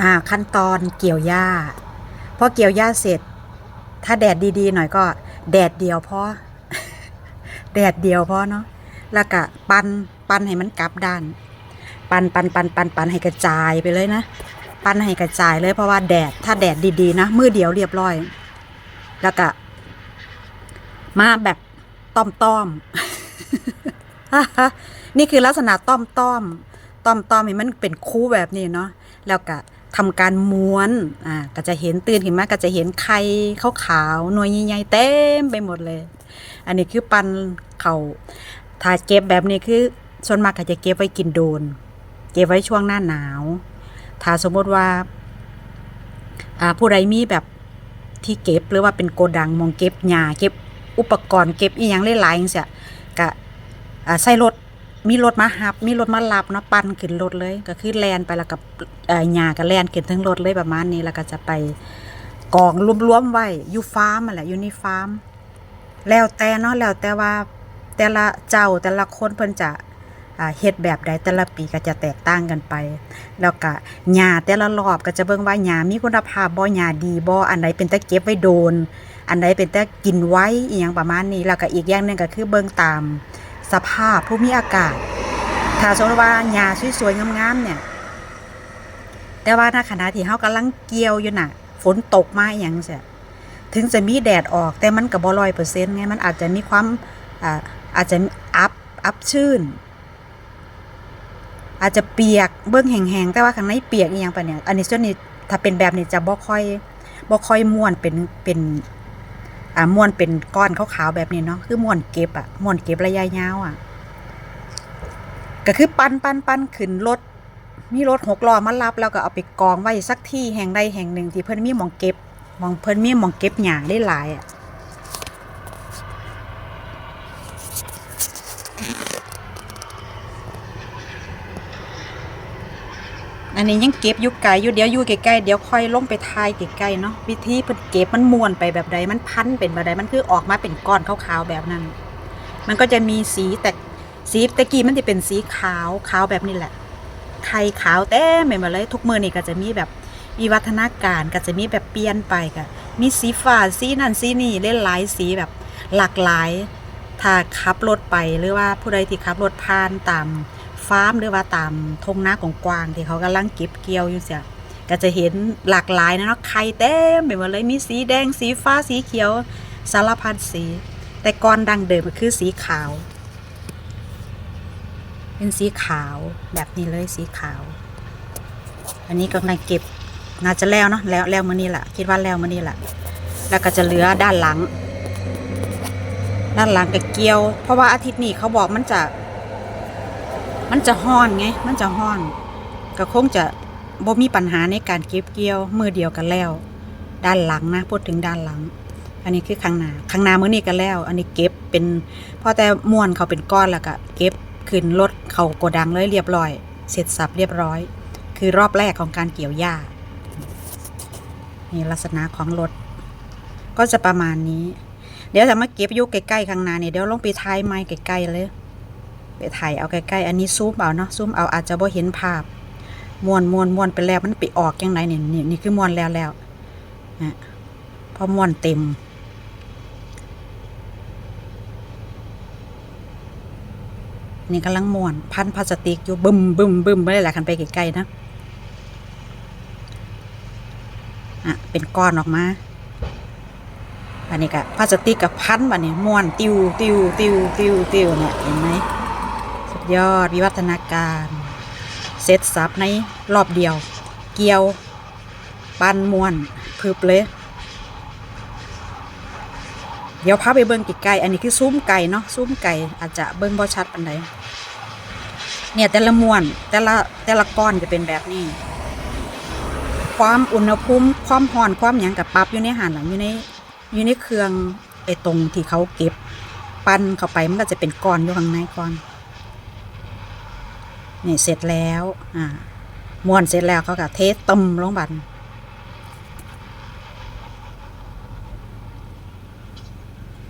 อ่าขั้นตอนเกี่ยวหญ้าพอเกี่ยวหญ้าเสร็จ ถ้าแดดดีๆ หน่อยก็ แดดเดียวพอแดดเดียวพอเนาะแล้วก็ปันปันให้มันกลับด้าน ปันปันปันปันปันให้กระจายไปเลยนะปันให้กระจายเลยเพราะว่าแดดถ้าแดดดีๆนะมือเดียวเรียบร้อย แล้วก็มาแบบต้อมต้อมๆนี่คือลักษณะต้อมต้อมต้อมต้อมให้มันเป็นคู่แบบนี้เนาะแล้วก็ ทำการม้วน อ่า ก็จะเห็นตื่นขึ้นมาก็จะเห็นไข่ขาวๆหน่วยใหญ่ๆเต็มไปหมดเลย อันนี้คือปันเขาถ้าเก็บแบบนี้คือส่วนมากก็จะเก็บไว้กินโดน เก็บไว้ช่วงหน้าหนาว ถ้าสมมติว่า อ่า ผู้ใดมีแบบที่เก็บหรือว่าเป็นโกดังมองเก็บหญ้าเก็บอุปกรณ์เก็บอีหยังหลายๆจังซี่ก็ใส่รถ มีรถมาหับ มีรถมารับเนาะปั่นขึ้นรถเลย ก็คือแลนไปแล้วกับเอ่อหญ้าก็แลนขึ้นทั้งรถเลยประมาณนี้แล้วก็จะไปกองรวมๆไว้อยู่ฟาร์มแหละอยู่ในฟาร์มแล้วแต่เนาะแล้วแต่ว่าแต่ละเจ้าแต่ละคนเพิ่นจะเฮ็ดแบบใดแต่ละปีก็จะแตกต่างกันไป แล้วก็หญ้าแต่ละรอบก็จะเบิ่งว่าหญ้ามีคุณภาพบ่หญ้าดีบ่อันใดเป็นตะเก็บไว้โดน อันใดเป็นตะกินไว้อีหยังประมาณนี้แล้วก็อีกอย่างนึงก็คือเบิ่งตาม สภาพภูมิอากาศ ถ้าสมมติว่าหญ้าสวยๆงามๆเนี่ย แต่ว่าถ้าขณะที่เฮากำลังเกี่ยวอยู่น่ะ ฝนตกมาอหยังเสียถึงจะมีแดดออกแต่มันก็บ่ร้อยเปอร์เซ็นต์ไงมันอาจจะมีความอ่าอาจจะอัพอัพชื้นอาจจะเปียกเบื้องแห้งๆแต่ว่าข้างในเปียกอีหยังปะเนี่ยอันนี้ส่วนนี้ถ้าเป็นแบบนี้จะบ่ค่อยบ่ค่อยม้วนเป็นเป็น อ่าม้วนเป็นก้อนขาวๆแบบนี้เนาะคือม้วนเก็บอะม้วนเก็บระยะยาวอะก็คือปั้นปั้นปั้นขึ้นรถมีรถหกล้อมารับแล้วก็เอาไปกองไว้สักที่แห่งใดแห่งหนึ่งที่เพิ่นมีมองเก็บมองเพิ่นมีมองเก็บหญ้าได้หลายอะ อันนี้ยังเก็บอยู่ไกลอยู่เดี๋ยวอยู่ใกล้ๆเดี๋ยวค่อยลงไปทายใกล้ๆเนาะวิธีเพิ่นเก็บมันม้วนไปแบบใดมันพันเป็นแบบใดมันคือออกมาเป็นก้อนขาวๆแบบนั้น มันก็จะมีสีแต่สีตะกี้มันจะเป็นสีขาวขาวแบบนี้แหละไข่ขาวเต็มไปหมดเลย ทุกมือนี่ก็จะมีแบบมีวัฒนาการก็จะมีแบบเปลี่ยนไปก็มีสีฟ้าสีนั่นสีนี่เล่นหลายสีแบบหลากหลาย ถ้าขับรถไปหรือว่าผู้ใดที่ขับรถผ่านตาม ฟาร์มหรือว่าตามทงนากกวางที่เขากำลังเก็บเกี่ยวอยู่เสียก็จะเห็นหลากหลายนะเนาะไข่เต็มไปหมดเลยมีสีแดงสีฟ้าสีเขียวสารพัดสี แต่ก่อนดังเดิมก็คือสีขาว เป็นสีขาวแบบนี้เลยสีขาว อันนี้กำลังเก็บน่าจะแล้วเนาะแล้วแล้วมื้อนี้แหละคิดว่าแล้วมื้อนี้แหละแล้วก็จะเหลือด้านหลัง ด้านหลังกับเกียว เพราะว่าอาทิตย์นี้เขาบอกมันจะ มันจะห้อนไง มันจะห้อน ก็คงจะบ่มีปัญหาในการเก็บเกี่ยวมือเดียวกันแล้ว ด้านหลังนะพูดถึงด้านหลัง อันนี้คือข้างหน้าข้างหน้ามือนี้ก็แล้ว อันนี้เก็บเป็นพอแต่ม้วนเขาเป็นก้อนแล้วก็เก็บขึ้นรถเขาโกดังเลยเรียบร้อย เสร็จสับเรียบร้อย คือรอบแรกของการเกี่ยวหญ้านี่ลักษณะของรถ ก็จะประมาณนี้ เดี๋ยวจะมาเก็บยู่ใกล้ๆข้างหน้านี่เดี๋ยวลงไปถ่ายไม้ใกล้ๆเลย ไปถ่ายเอาใกล้ๆ อันนี้ซูมเอาเนาะซูมเอาอาจจะบ่เห็นภาพมวนมวนมวนไปแล้วมันไปออกยังไงเนี่ยนี่นี่คือมวนแล้วแล้วนะพอมวนเต็ม นี่กำลังมวนพันพลาสติกอยู่บึมบึมบึมไม่ได้แหละคันไปใกล้ๆนะอะเป็นก้อนออกมาอันนี้ก็พลาสติกกับพันบันนี้ม้วนติวติวติวติวติวเนี่ยเห็นไหม ยอดวิวัฒนาการเสร็จสับในรอบเดียว เกี่ยวปันมวนพึบเลยเดี๋ยวพาไปเบิ่งไก่อันนี้คือซุ้มไก่เนาะซุ้มไก่อาจจะเบิ่งบ่ชัดปานใดเนี่ยแต่ละมวนแต่ละแต่ละก้อนจะเป็นแบบนี้ ความอุณหภูมิความร้อนความหยังกับปรับอยู่ในหันหลังอยู่ในอยู่ในเครื่องไอ้ตรงที่เขาเก็บ ปั้นเข้าไปมันก็จะเป็นก้อนอยู่ข้างในก้อน นี่เสร็จแล้วอ่าม้วนเสร็จแล้วเขาก็เทต้มลงบัน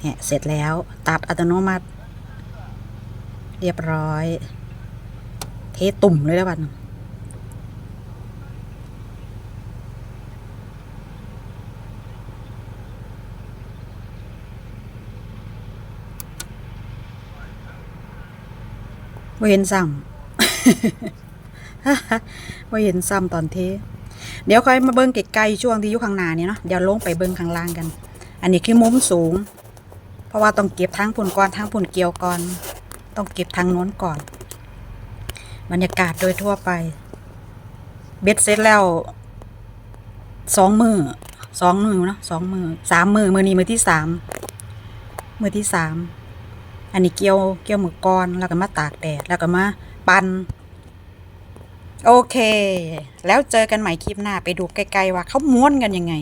เนี่ยเสร็จแล้วตัดอัตโนมัติ เรียบร้อย เทตุ่มเลยแล้วบันเวนสั่ง ว่าเห็นซ้ำตอนเท เดี๋ยวค่อยมาเบิ้งไกลๆช่วงที่อยู่ข้างหน้านี่เนาะเดี๋ยวลงไปเบิ้งข้างล่างกัน อันนี้คือมุมสูง เพราะว่าต้องเก็บทั้งผุนก่อนทั้งผุนเกี่ยวก่อน ต้องเก็บทางโน้นก่อน บรรยากาศโดยทั่วไป เบ็ดเสร็จแล้วสองมือสองมือเนาะสองมือสามมือมือนี้มือที่สามมือที่สาม อันนี้เกี่ยวเกี่ยวมือก้อนแล้วก็มาตากแดดแล้วก็มาปั่นโอเค แล้วเจอกันใหม่คลิปหน้าไปดูไกลๆว่าเขาม้วนกันยังไง